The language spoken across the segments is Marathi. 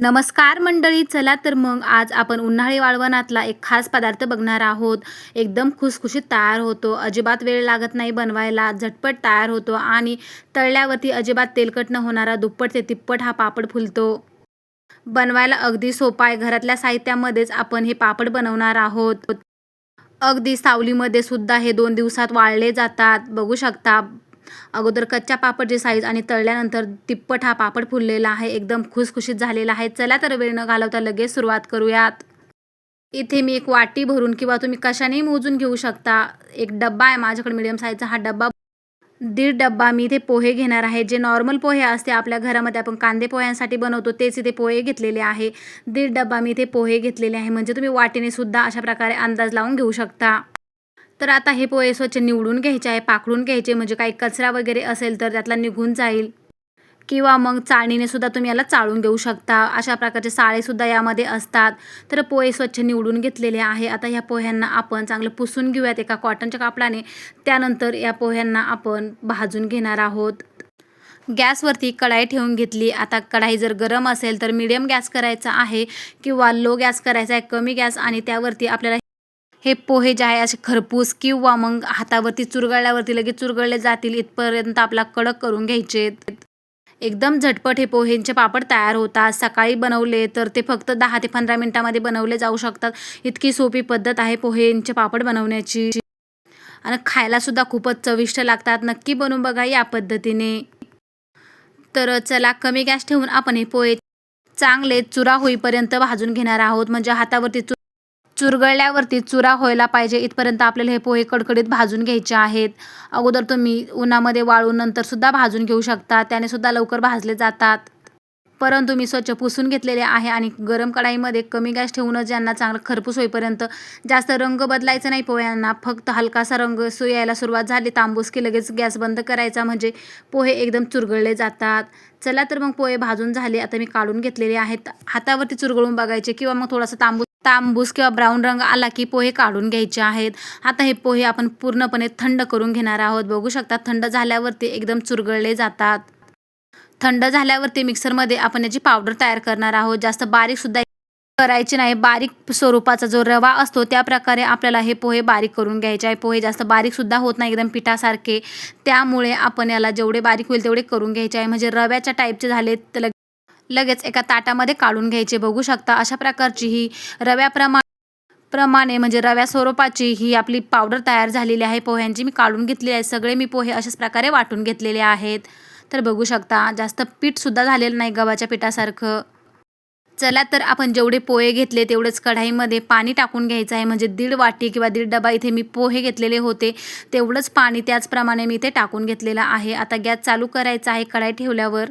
नमस्कार मंडळी चला तर मग आज आपण उन्हाळी वाळवणातला एक खास पदार्थ बघणार आहोत. एकदम खुसखुशीत तयार होतो अजिबात वेळ लागत नाही बनवायला झटपट तयार होतो आणि तळल्यावरती अजिबात तेलकट न होणारा दुप्पट ते तिप्पट हा पापड फुलतो. बनवायला अगदी सोपा आहे घरातल्या साहित्यामध्येच आपण हे पापड बनवणार आहोत. अगदी सावलीमध्ये सुद्धा हे दोन दिवसात वाळले जातात बघू शकता. अगोदर कच्च्या पापडची साईज आणि तळल्यानंतर तिप्पट हा पापड फुललेला आहे. एकदम खुसखुशीत झालेला आहे. चला तर वेळ न घालवता लगेच सुरुवात करूयात. इथे मी एक वाटी भरून किंवा तुम्ही कशानेही मोजून घेऊ शकता. एक डब्बा आहे माझ्याकडे मिडियम साईजचा हा डब्बा दीड डब्बा मी इथे पोहे घेणार आहे. जे नॉर्मल पोहे असते आपल्या घरामध्ये आपण कांदे पोह्यांसाठी बनवतो तेच इथे पोहे घेतलेले आहे. दीड डब्बा मी इथे पोहे घेतलेले आहे. म्हणजे तुम्ही वाटीने सुद्धा अशा प्रकारे अंदाज लावून घेऊ शकता. तर आता हे पोहे स्वच्छ निवडून घ्यायचे आहे पाकडून घ्यायचे म्हणजे काही कचरा वगैरे असेल तर त्यातला निघून जाईल. किंवा मग चाळणीने सुद्धा तुम्ही याला चाळून घेऊ शकता. अशा प्रकारचे साळेसुद्धा यामध्ये असतात. तर पोहे स्वच्छ निवडून घेतलेले आहे. आता ह्या पोह्यांना आपण चांगलं पुसून घेऊयात एका कॉटनच्या कापडाने. त्यानंतर या पोह्यांना आपण भाजून घेणार आहोत. गॅसवरती कढाई ठेवून घेतली. आता कढाई जर गरम असेल तर मीडियम गॅस करायचा आहे किंवा लो गॅस करायचा आहे कमी गॅस आणि त्यावरती आपल्याला हे पोहे जे आहे असे खरपूस किंवा मग हातावरती चुरगळल्यावरती लगेच चुरगळले जातील इथपर्यंत आपला कडक करून घ्यायचे. एकदम झटपट हे पोह्यांचे पापड तयार होतात. सकाळी बनवले तर ते फक्त दहा ते पंधरा मिनटामध्ये बनवले जाऊ शकतात. इतकी सोपी पद्धत आहे पोह्यांचे पापड बनवण्याची. आणि खायलासुद्धा खूपच चविष्ट लागतात. नक्की बनवून बघा या पद्धतीने. तर चला कमी गॅस ठेवून आपण हे पोहे चांगले चुरा होईपर्यंत भाजून घेणार आहोत. म्हणजे हातावरती चुरगळल्यावरती चुरा व्हायला पाहिजे. इथपर्यंत आपल्याला हे पोहे कडकडीत भाजून घ्यायचे आहेत. अगोदर तुम्ही उन्हामध्ये वाळून नंतरसुद्धा भाजून घेऊ शकता. त्यानेसुद्धा लवकर भाजले जातात. परंतु मी स्वच्छ पुसून घेतलेले आहे आणि गरम कढाईमध्ये कमी गॅस ठेवूनच ज्यांना चांगलं खरपूस होईपर्यंत जास्त रंग बदलायचा नाही पोह्यांना. फक्त हलकासा रंग सु यायला सुरुवात झाली. तांबूस की लगेच गॅस बंद करायचा म्हणजे पोहे एकदम चुरगळले जातात. चला तर मग पोहे भाजून झाले. आता मी काढून घेतलेले आहेत. हातावरती चुरगळून बघायचे किंवा मग थोडासा तांबूस तांबूस किंवा ब्राऊन रंग आला की पोहे काढून घ्यायचे आहेत. आता हे पोहे आपण पूर्णपणे थंड करून घेणार आहोत. बघू शकता थंड झाल्यावरती एकदम चुरगळले जातात. थंड झाल्यावरती मिक्सरमध्ये आपण याची पावडर तयार करणार आहोत. जास्त बारीकसुद्धा करायचे नाही. बारीक स्वरूपाचा जो रवा असतो त्या प्रकारे आपल्याला हे पोहे बारीक करून घ्यायचे आहे. पोहे जास्त बारीकसुद्धा होत नाही एकदम पिठासारखे. त्यामुळे आपण याला जेवढे बारीक होईल तेवढे करून घ्यायचे आहे. म्हणजे रव्याच्या टाईपचे झाले तर लगेच एका ताटामध्ये काढून घ्यायचे. बघू शकता अशा प्रकारची ही रव्याप्रमाणे प्रमाणे म्हणजे रव्या स्वरूपाची ही आपली पावडर तयार झालेली आहे. पोह्यांची मी काढून घेतली आहे. सगळे मी पोहे अशाच प्रकारे वाटून घेतलेले आहेत. तर बघू शकता जास्त पीठसुद्धा झालेलं नाही गव्हाच्या पिठासारखं. चला तर आपण जेवढे पोहे घेतले तेवढेच कढाईमध्ये पाणी टाकून घ्यायचं आहे. म्हणजे दीड वाटी किंवा दीड डबा इथे मी पोहे घेतलेले होते. तेवढंच पाणी त्याचप्रमाणे मी इथे टाकून घेतलेलं आहे. आता गॅस चालू करायचा आहे कढाई ठेवल्यावर.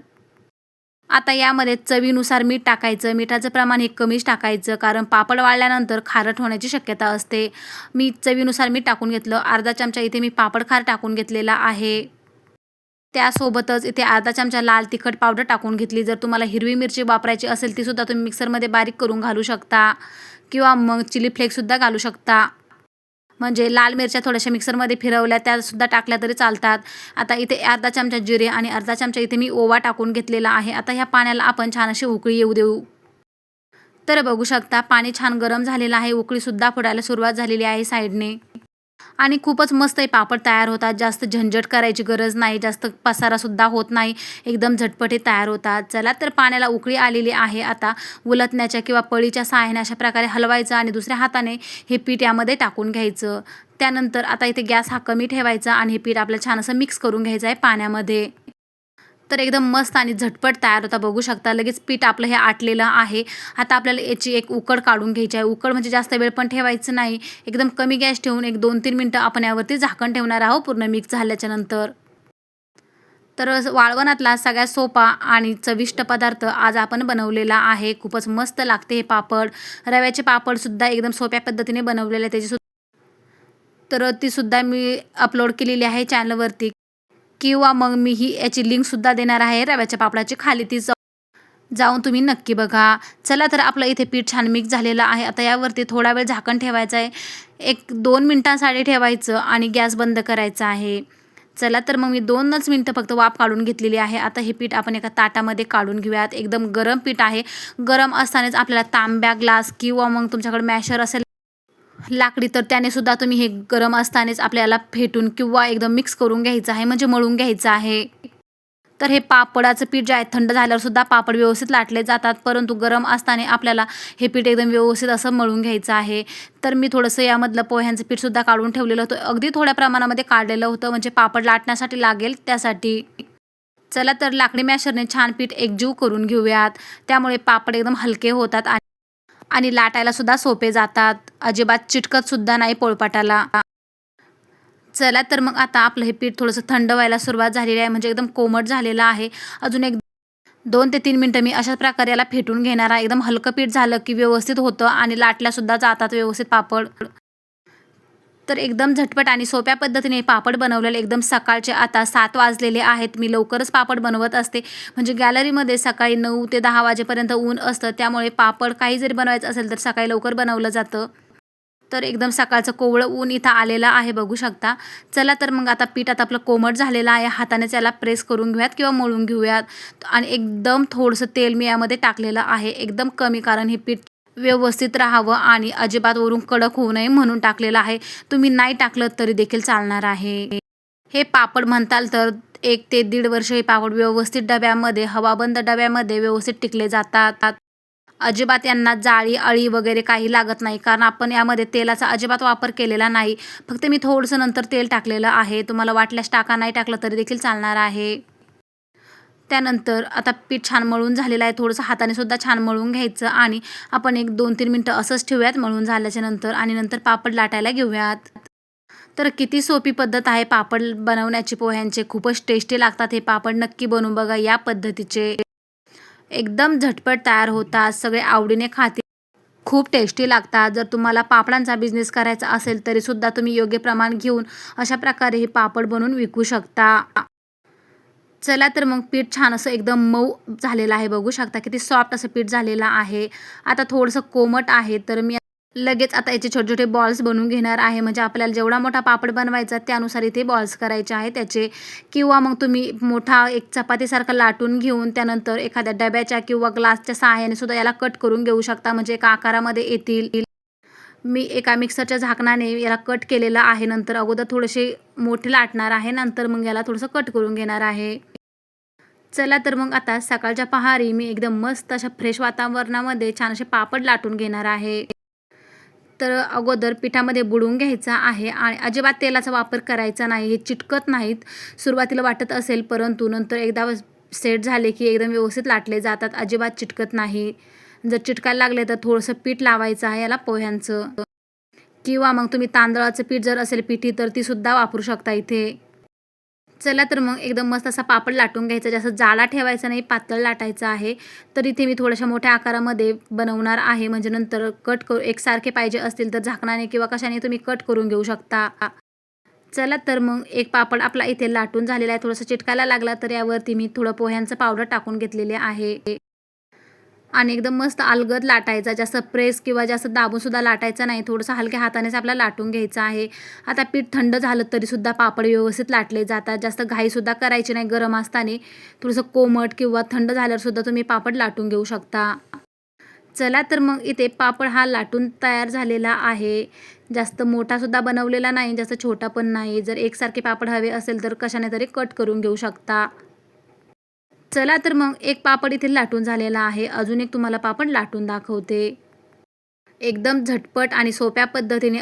आता यामध्ये चवीनुसार मीठ टाकायचं मिठाचं प्रमाण हे कमीच टाकायचं कारण पापड वाळल्यानंतर खारट होण्याची शक्यता असते. मी चवीनुसार मीठ टाकून घेतलं. अर्धा चमचा इथे मी पापड खार टाकून घेतलेला आहे. त्यासोबतच इथे अर्धा चमचा लाल तिखट पावडर टाकून घेतली. जर तुम्हाला हिरवी मिरची वापरायची असेल तीसुद्धा तुम्ही मिक्सरमध्ये बारीक करून घालू शकता. किंवा मग चिली फ्लेक्ससुद्धा घालू शकता. म्हणजे लाल मिरच्या थोड्याशा मिक्सरमध्ये फिरवल्या त्यासुद्धा टाकल्या तरी चालतात. आता इथे अर्धा चमचा जिरे आणि अर्धा चमचा इथे मी ओवा टाकून घेतलेला आहे. आता ह्या पाण्याला आपण छान अशी उकळी येऊ देऊ. तर बघू शकता पाणी छान गरम झालेलं आहे. उकळीसुद्धा फुडायला सुरुवात झालेली आहे साईडने. आणि खूपच मस्त हे पापड तयार होतात. जास्त झंझट करायची गरज नाही. जास्त पसारासुद्धा होत नाही. एकदम झटपट तयार होतात. चला तर पाण्याला उकळी आलेली आहे आता. उलटण्याच्या किंवा पळीच्या सहाय्याने अशा प्रकारे हलवायचं आणि दुसऱ्या हाताने हे पीठ यामध्ये टाकून घ्यायचं. त्यानंतर आता इथे गॅस हा कमी ठेवायचा आणि हे पीठ आपलं छान असं मिक्स करून घ्यायचं आहे पाण्यामध्ये. तर एकदम मस्त आणि झटपट तयार होता. बघू शकता लगेच पीठ आपलं हे आटलेलं आहे. आता आपल्याला याची एक उकड काढून घ्यायची आहे. उकड म्हणजे जास्त वेळ पण ठेवायचं नाही. एकदम कमी गॅस ठेवून एक दोन तीन मिनटं आपण यावरती झाकण ठेवणार आहोत पूर्ण मिक्स झाल्याच्यानंतर. तर वाळवणातला सगळ्यात सोपा आणि चविष्ट पदार्थ आज आपण बनवलेला आहे. खूपच मस्त लागते हे पापड. रव्याचे पापडसुद्धा एकदम सोप्या पद्धतीने बनवलेले त्याची सुद्धा तर तीसुद्धा मी अपलोड केलेली आहे चॅनलवरती किंवा मग मी ही याची लिंकसुद्धा देणार आहे रव्याच्या पापडाची खाली ती जाऊन तुम्ही नक्की बघा. चला तर आपलं इथे पीठ छान मिक्स झालेलं आहे. आता यावरती थोडा वेळ झाकण ठेवायचं आहे. एक दोन मिनटांसाठी ठेवायचं आणि गॅस बंद करायचा आहे. चला तर मग मी दोनच मिनटं फक्त वाफ काढून घेतलेली आहे. आता हे पीठ आपण एका ताटामध्ये काढून घेऊयात. एकदम गरम पीठ आहे. गरम असतानाच आपल्याला तांब्या ग्लास किंवा मग तुमच्याकडे मॅशर असेल लाकडी तर त्याने सुद्धा तुम्ही हे गरम असतानाच आपल्याला फेटून किंवा एकदम मिक्स करून घ्यायचं आहे म्हणजे मळून घ्यायचं आहे. तर हे पापडाचं पीठ जे आहे थंड झाल्यावर सुद्धा पापड व्यवस्थित लाटले जातात परंतु गरम असताना आपल्याला हे पीठ एकदम व्यवस्थित असं मळून घ्यायचं आहे. तर मी थोडंसं यामधलं पोह्यांचं पीठसुद्धा काढून ठेवलेलं होतं. अगदी थोड्या प्रमाणामध्ये काढलेलं होतं म्हणजे पापड लाटण्यासाठी लागेल त्यासाठी. चला तर लाकडी मॅशरने छान पीठ एकजीव करून घेऊयात. त्यामुळे पापड एकदम हलके होतात आणि आणि लाटायला सुद्धा सोपे जातात. अजिबात चिटकत सुद्धा नाही पोळपाटाला. चला तर मग आता आपलं हे पीठ थोडंसं थंड व्हायला सुरुवात झालेली आहे. म्हणजे एकदम कोमट झालेलं आहे. अजून एक दोन ते तीन मिनटं मी अशाच प्रकारे याला फेटून घेणार आहे. एकदम हलकं पीठ झालं की व्यवस्थित होतं आणि लाटल्यासुद्धा जातात व्यवस्थित पापड. तर एकदम झटपट आणि सोप्या पद्धतीने पापड बनवलेले. एकदम सकाळचे आता सात वाजलेले आहेत. मी लवकरच पापड बनवत असते. म्हणजे गॅलरीमध्ये सकाळी नऊ ते दहा वाजेपर्यंत ऊन असतं. त्यामुळे पापड काही जरी बनवायचं असेल तर सकाळी लवकर बनवलं जातं. तर एकदम सकाळचं कोवळं ऊन इथं आलेलं आहे बघू शकता. चला तर मग आता पीठ आता आपलं कोमट झालेलं आहे. हाताने त्याला प्रेस करून घेऊयात किंवा मळून घेऊयात. आणि एकदम थोडंसं तेल मी यामध्ये टाकलेलं आहे. एकदम कमी कारण हे पीठ व्यवस्थित राहावं आणि अजिबात वरून कडक होऊ नये म्हणून टाकलेलं आहे. तुम्ही नाही टाकलं तरी देखील चालणार आहे. हे पापड म्हणताल तर एक ते दीड वर्ष हे पापड व्यवस्थित डब्यामध्ये हवाबंद डब्यामध्ये व्यवस्थित टिकले जातात. अजिबात यांना जाळी अळी वगैरे काही लागत नाही. कारण आपण यामध्ये तेलाचा अजिबात वापर केलेला नाही. फक्त मी थोडंसं नंतर तेल टाकलेलं आहे. तुम्हाला वाटल्यास टाका नाही टाकलं तरी देखील चालणार आहे. त्यानंतर आता पीठ छान मळून झालेलं आहे. थोडंसं हाताने सुद्धा छान मळून घ्यायचं आणि आपण एक दोन तीन मिनटं असंच ठेवूयात मळून झाल्याच्यानंतर आणि नंतर पापड लाटायला घेऊयात. तर किती सोपी पद्धत आहे पापड बनवण्याची पोह्यांचे. खूपच टेस्टी लागतात हे पापड. नक्की बनवून बघा या पद्धतीचे. एकदम झटपट तयार होतात सगळे आवडीने खाते खूप टेस्टी लागतात. जर तुम्हाला पापडांचा बिझनेस करायचा असेल तरी सुद्धा तुम्ही योग्य प्रमाण घेऊन अशा प्रकारे हे पापड बनवून विकू शकता. चला तर मग पीठ छान असं एकदम मऊ झालेलं आहे. बघू शकता किती सॉफ्ट असं पीठ झालेलं आहे. आता थोडंसं कोमट आहे तर मी लगेच आता याचे छोटे छोटे बॉल्स बनवून घेणार आहे. म्हणजे आपल्याला जेवढा मोठा पापड बनवायचा त्यानुसार इथे बॉल्स करायचे आहे त्याचे किंवा मग तुम्ही मोठा एक चपातीसारखा लाटून घेऊन त्यानंतर एखाद्या डब्याच्या किंवा ग्लासच्या सहाय्याने सुद्धा याला कट करून घेऊ शकता. म्हणजे एका आकारामध्ये येतील. मी एका मिक्सरच्या झाकणाने याला कट केलेलं आहे. नंतर अगोदर थोडेसे मोठे लाटणार आहे. नंतर मग याला थोडंसं कट करून घेणार आहे. चला तर मग आता सकाळच्या पहारी मी एकदम मस्त अशा फ्रेश वातावरणामध्ये छान असे पापड लाटून घेणार आहे. तर अगोदर पिठामध्ये बुडवून घ्यायचा आहे आणि अजिबात तेलाचा वापर करायचा नाही हे चिटकत नाहीत. सुरुवातीला वाटत असेल परंतु नंतर एकदा सेट झाले की एकदम व्यवस्थित लाटले जातात. अजिबात चिटकत नाही. जर चिटकायला लागले तर थोडंसं पीठ लावायचं आहे याला पोह्यांचं. किंवा मग तुम्ही तांदळाचं पीठ जर असेल पिठी तर तीसुद्धा वापरू शकता इथे. चला तर मग एकदम मस्त असा पापड लाटून घ्यायचा. जास्त जाडा ठेवायचा नाही पातळ लाटायचा आहे. तर इथे मी थोड्याशा मोठ्या आकारामध्ये बनवणार आहे. म्हणजे नंतर कट करू एकसारखे पाहिजे असतील तर झाकणाने किंवा कशाने तुम्ही कट करून घेऊ शकता. चला तर मग एक पापड आपला इथे लाटून झालेला आहे. थोडंसं चिटकायला लागला तर यावरती मी थोडं पोह्यांचं पावडर टाकून घेतलेले आहे. आणि एकदम मस्त अलगद लाटायचा. जास्त प्रेस किंवा जास्त दाबूनसुद्धा लाटायचा नाही. थोडंसं हलक्या हातानेच आपल्याला लाटून घ्यायचं आहे. आता पीठ थंड झालं तरीसुद्धा पापड व्यवस्थित लाटले जातात. जास्त घाईसुद्धा करायची नाही. गरम असताना थोडंसं कोमट किंवा थंड झाल्यावरसुद्धा तुम्ही पापड लाटून घेऊ शकता. चला तर मग इथे पापड हा लाटून तयार झालेला आहे. जास्त मोठासुद्धा बनवलेला नाही. जास्त छोटा पण नाही. जर एकसारखे पापड हवे असेल तर कशाने तरी कट करून घेऊ शकता. चला तर मग एक पापड इथे लाटून झालेला आहे. अजून एक तुम्हाला पापड लाटून दाखवते. एकदम झटपट आणि सोप्या पद्धतीने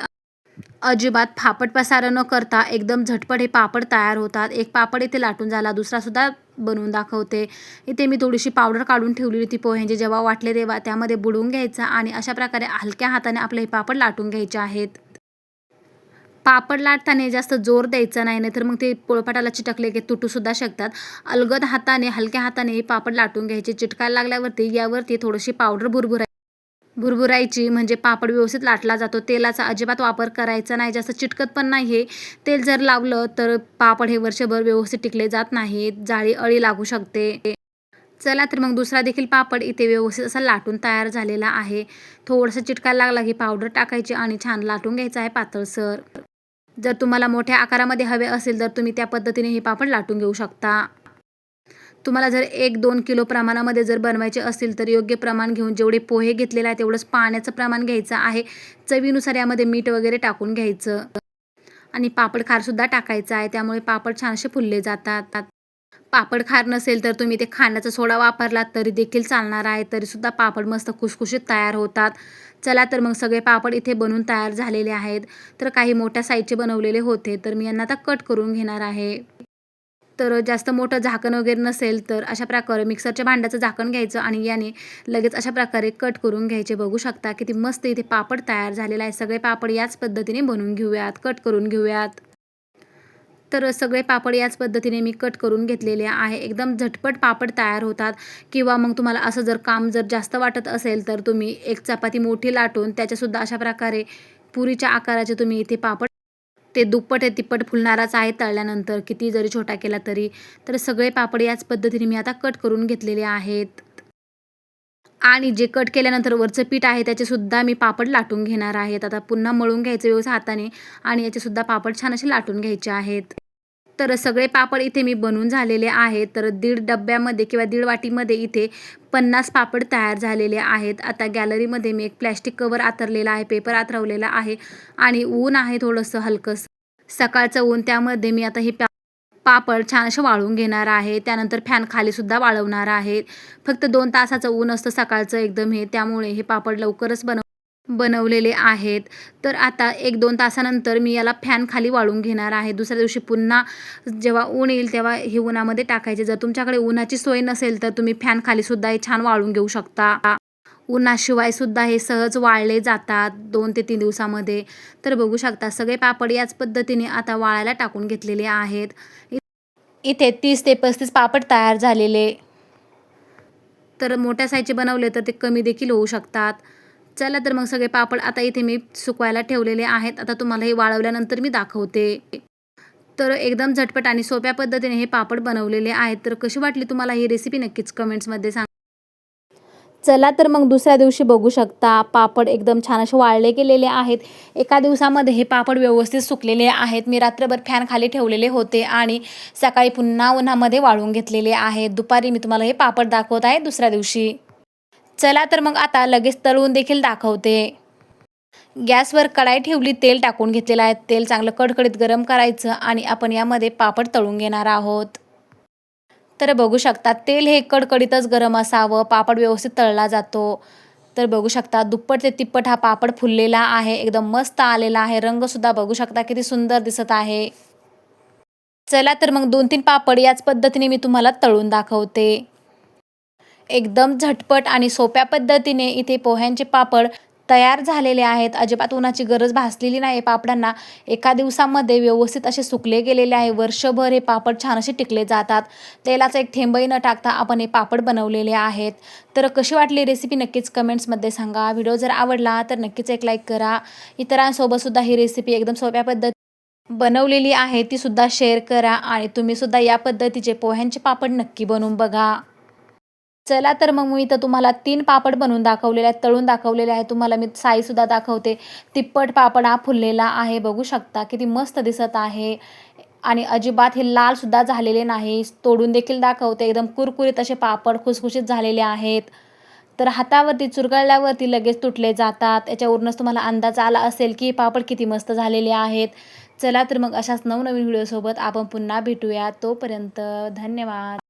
अजिबात फापट पसार न करता एकदम झटपट हे पापड तयार होतात. एक पापड इथे लाटून झाला दुसरासुद्धा बनवून दाखवते. इथे मी थोडीशी पावडर काढून ठेवली होती पोह्यांची जेव्हा वाटले तेव्हा. त्यामध्ये बुडवून घ्यायचा आणि अशा प्रकारे हलक्या हाताने आपले हे पापड लाटून घ्यायचे आहेत. पापड लाटताना जास्त जोर द्यायचा नाही तर मग ते पोळपाटाला चिटकले की तुटूसुद्धा शकतात. अलगद हाताने हलक्या हाताने पापड लाटून घ्यायचे. चिटकायला लागल्यावरती यावरती थोडीशी पावडर भुरभुराय भुरभुरायची म्हणजे पापड व्यवस्थित लाटला जातो. तेलाचा अजिबात वापर करायचा नाही. जास्त चिटकत पण नाही हे. तेल जर लावलं तर पापड हे वर्षभर व्यवस्थित टिकले जात नाहीत. जाळी अळी लागू शकते. चला तर मग दुसरा देखील पापड इथे व्यवस्थित असा लाटून तयार झालेला आहे. थोडंसं चिटकायला लागला की पावडर टाकायची आणि छान लाटून घ्यायचं आहे पातळसर जर तुम्हाला मोठ्या आकारामध्ये हवे असेल तर तुम्ही त्या पद्धतीने हे पापड लाटून घेऊ शकता. तुम्हाला जर एक दोन किलो प्रमाणामध्ये जर बनवायचे असतील तर योग्य प्रमाण घेऊन जेवढे पोहे घेतलेले आहे तेवढंच पाण्याचं प्रमाण घ्यायचं आहे. चवीनुसार यामध्ये मीठ वगैरे टाकून घ्यायचं. आणि पापड खारसुद्धा टाकायचं आहे त्यामुळे पापड छानसे फुलले जातात. पापड खार नसेल तर तुम्ही ते खाण्याचा सोडा वापरलात तरी देखील चालणार आहे. तरीसुद्धा पापड मस्त खुशखुशीत तयार होतात. चला तर मग सगळे पापड इथे बनवून तयार झालेले आहेत. तर काही मोठ्या साईजचे बनवलेले होते तर मी यांना आता कट करून घेणार आहे. तर जास्त मोठं झाकण वगैरे नसेल तर अशा प्रकारे मिक्सरच्या भांड्याचं झाकण घ्यायचं आणि याने लगेच अशा प्रकारे कट करून घ्यायचे. बघू शकता किती मस्त इथे पापड तयार झालेला आहे. सगळे पापड याच पद्धतीने बनवून घेऊयात कट करून घेऊयात. तर सगळे पापड याच पद्धतीने मी कट करून घेतलेले आहे. एकदम झटपट पापड तयार होतात. किंवा मग तुम्हाला असं जर काम जर जास्त वाटत असेल तर तुम्ही एक चपाती मोठी लाटून त्याच्यासुद्धा अशा प्रकारे पुरीच्या आकाराचे तुम्ही इथे पापड ते दुप्पट आहे तिप्पट फुलणाराच आहे तळल्यानंतर. किती जरी छोटा केला तरी. तर सगळे पापड याच पद्धतीने मी आता कट करून घेतलेले आहेत. आणि जे कट केल्यानंतर वरचं पीठ आहे त्याचेसुद्धा मी पापड लाटून घेणार आहेत. आता पुन्हा मळून घ्यायचं व्यवस्थित हाताने. आणि याचेसुद्धा पापड छान असे लाटून घ्यायचे आहेत. तर सगळे पापड इथे मी बनवून झालेले आहेत. तर दीड डब्यामध्ये किंवा दीड वाटीमध्ये इथे पन्नास पापड तयार झालेले आहेत. आता गॅलरीमध्ये मी एक प्लॅस्टिक कवर आतरलेला आहे पेपर आतरवलेला आहे आणि ऊन आहे थोडंसं हलकंसं. सकाळचं ऊन त्यामध्ये मी आता हे पा पापड छान वाळून घेणार आहे. त्यानंतर फॅन खालीसुद्धा वाळवणार आहे. फक्त दोन तासाचं ऊन असतं सकाळचं एकदम हे त्यामुळे हे पापड लवकरच बनव बनवलेले आहेत. तर आता एक दोन तासानंतर मी याला फॅन खाली वाळून घेणार आहे. दुसऱ्या दिवशी पुन्हा जेव्हा ऊन येईल तेव्हा हे उन्हामध्ये टाकायचे. जर तुमच्याकडे उन्हाची सोय नसेल तर तुम्ही फॅन खालीसुद्धा हे छान वाळून घेऊ शकता. उन्हाशिवाय सुद्धा हे सहज वाळले जातात दोन ते तीन दिवसामध्ये. तर बघू शकता सगळे पापड याच पद्धतीने आता वाळायला टाकून घेतलेले आहेत. इथे तीस ते पस्तीस पापड तयार झालेले. तर मोठ्या साईजचे बनवले तर ते कमी देखील होऊ शकतात. चला तर मग सगळे पापड आता इथे मी सुकवायला ठेवलेले आहेत. आता तुम्हाला हे वाळवल्यानंतर मी दाखवते. तर एकदम झटपट आणि सोप्या पद्धतीने हे पापड बनवलेले आहेत. तर कशी वाटली तुम्हाला ही रेसिपी नक्कीच कमेंट्समध्ये सांग. चला तर मग दुसऱ्या दिवशी बघू शकता. पापड एकदम छान असे वाळले गेलेले आहेत. एका दिवसामध्ये हे पापड व्यवस्थित सुकलेले आहेत. मी रात्रभर फॅन खाली ठेवलेले होते आणि सकाळी पुन्हा उन्हामध्ये वाळून घेतलेले आहेत. दुपारी मी तुम्हाला हे पापड दाखवत आहे दुसऱ्या दिवशी. चला तर मग आता लगेच तळून देखील दाखवते. गॅसवर कढाई ठेवली तेल टाकून घेतलेलं आहे. तेल चांगलं कडकडीत गरम करायचं आणि आपण यामध्ये पापड तळून घेणार आहोत. तर बघू शकता तेल हे कडकडीतच गरम असावं पापड व्यवस्थित तळला जातो. तर बघू शकता दुप्पट ते तिप्पट हा पापड फुललेला आहे एकदम मस्त आलेला आहे. रंगसुद्धा बघू शकता किती सुंदर दिसत आहे. चला तर मग दोन तीन पापड याच पद्धतीने मी तुम्हाला तळून दाखवते. एकदम झटपट आणि सोप्या पद्धतीने इथे पोह्यांचे पापड तयार झालेले आहेत. अजिबात उन्हाची गरज भासलेली नाही. पापडांना एका दिवसामध्ये व्यवस्थित असे सुकले गेलेले आहे. वर्षभर हे पापड छान असे टिकले जातात. तेलाचा एक थेंबही न टाकता आपण हे पापड बनवलेले आहेत. तर कशी वाटली रेसिपी नक्कीच कमेंट्समध्ये सांगा. व्हिडिओ जर आवडला तर नक्कीच एक लाईक करा. इतरांसोबतसुद्धा ही रेसिपी एकदम सोप्या पद्धती बनवलेली आहे ती सुद्धा शेअर करा आणि तुम्ही सुद्धा या पद्धतीचे पोह्यांचे पापड नक्की बनवून बघा. चला तर मग मी इथं तुम्हाला तीन पापड बनवून दाखवलेले आहेत तळून दाखवलेले आहे तुम्हाला मी साईसुद्धा दाखवते. तिप्पट पापड हा फुललेला आहे बघू शकता. किती मस्त दिसत आहे. आणि अजिबात हे लालसुद्धा झालेले नाही. तोडून देखील दाखवते. एकदम कुरकुरीत असे पापड खुसखुशीत झालेले आहेत. तर हातावरती चुरगळल्यावरती लगेच तुटले जातात. याच्यावरूनच तुम्हाला अंदाज आला असेल की पापड किती मस्त झालेले आहेत. चला तर मग अशाच नवनवीन व्हिडिओसोबत आपण पुन्हा भेटूया. तोपर्यंत धन्यवाद.